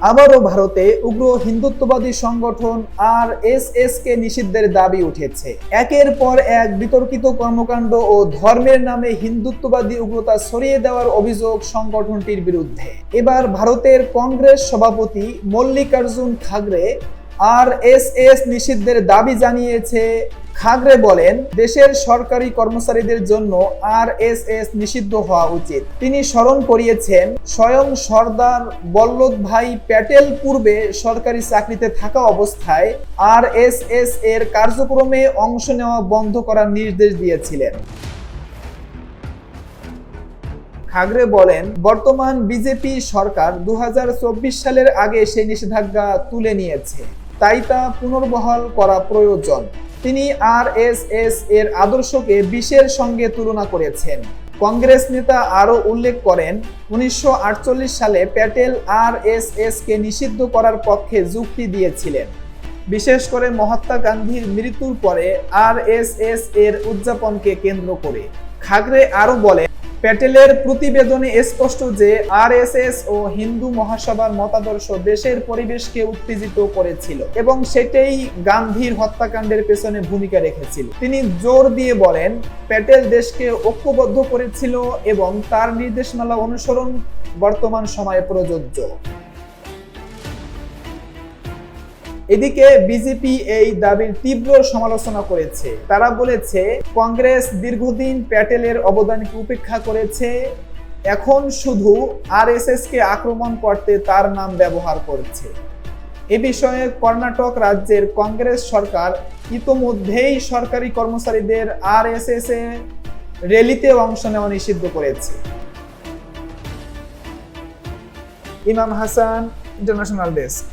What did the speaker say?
আবারও ভারতে উগ্র হিন্দুত্ববাদী সংগঠন আর এস এস কে নিষিদ্ধের দাবি উঠেছে। একের পর এক বিতর্কিত কর্মকাণ্ড ও ধর্মের নামে হিন্দুত্ববাদী উগ্রতা সরিয়ে দেওয়ার অভিযোগ সংগঠনটির বিরুদ্ধে। এবার ভারতের কংগ্রেস সভাপতি মল্লিকার্জুন খাগড়ে আর এস এস নিষিদ্ধের দাবি জানিয়েছে। খাগড়ে বলেন, দেশের সরকারি কর্মচারীদের জন্য আর এস এস নিষিদ্ধ হওয়া উচিত। তিনি স্মরণ করিয়েছেন, স্বয়ং সর্দার বল্লভ ভাই প্যাটেল পূর্বে সরকারি চাকরিতে থাকা অবস্থায় আর এস এস এর কার্যক্রমে অংশ নেওয়া বন্ধ করার নির্দেশ দিয়েছিলেন। খাগড়ে বলেন, বর্তমান বিজেপি সরকার দু হাজার চব্বিশ সালের আগে সেই নিষেধাজ্ঞা তুলে নিয়েছে। তাই তা পুনর্বহাল করা প্রয়োজন। তিনি আর এস এর আদর্শকে বিশের সঙ্গে তুলনা করেছেন। কংগ্রেস নেতা আরও উল্লেখ করেন, উনিশশো আটচল্লিশ সালে প্যাটেল আর এস কে নিষিদ্ধ করার পক্ষে যুক্তি দিয়েছিলেন। বিশেষ করে মহাত্মা গান্ধীর মৃত্যুর পরে আর এস এস এর উদযাপনকে কেন্দ্র করে। খাগড়ে আরও বলেন প্যাটেলের প্রতিবেদনে স্পষ্ট যে আরএসএস ও হিন্দু মহাসভার মতাদর্শ দেশের পরিবেশকে উত্তেজিত করেছিল এবং সেটাই গান্ধীর হত্যাকাণ্ডের পেছনে ভূমিকা রেখেছিল। তিনি জোর দিয়ে বলেন, প্যাটেল দেশকে ঐক্যবদ্ধ করেছিল এবং তার নির্দেশমালা অনুসরণ বর্তমান সময়ে প্রযোজ্য। এদিকে বিজেপি এই দাবির তীব্র সমালোচনা করেছে। তারা বলেছে, কংগ্রেস দীর্ঘদিন প্যাটেলের অবদানকে উপেক্ষা করেছে। এখন শুধু আরএসএস কে আক্রমণ করতে তার নাম ব্যবহার করছে। এ বিষয়ে কর্ণাটক রাজ্যের কংগ্রেস সরকার ইতোমধ্যেই সরকারি কর্মচারীদের আরএসএস এ র্যালিতে অংশ নেওয়া নিষিদ্ধ করেছে। ইমাম হাসান, ইন্টারন্যাশনাল ডেস্ক।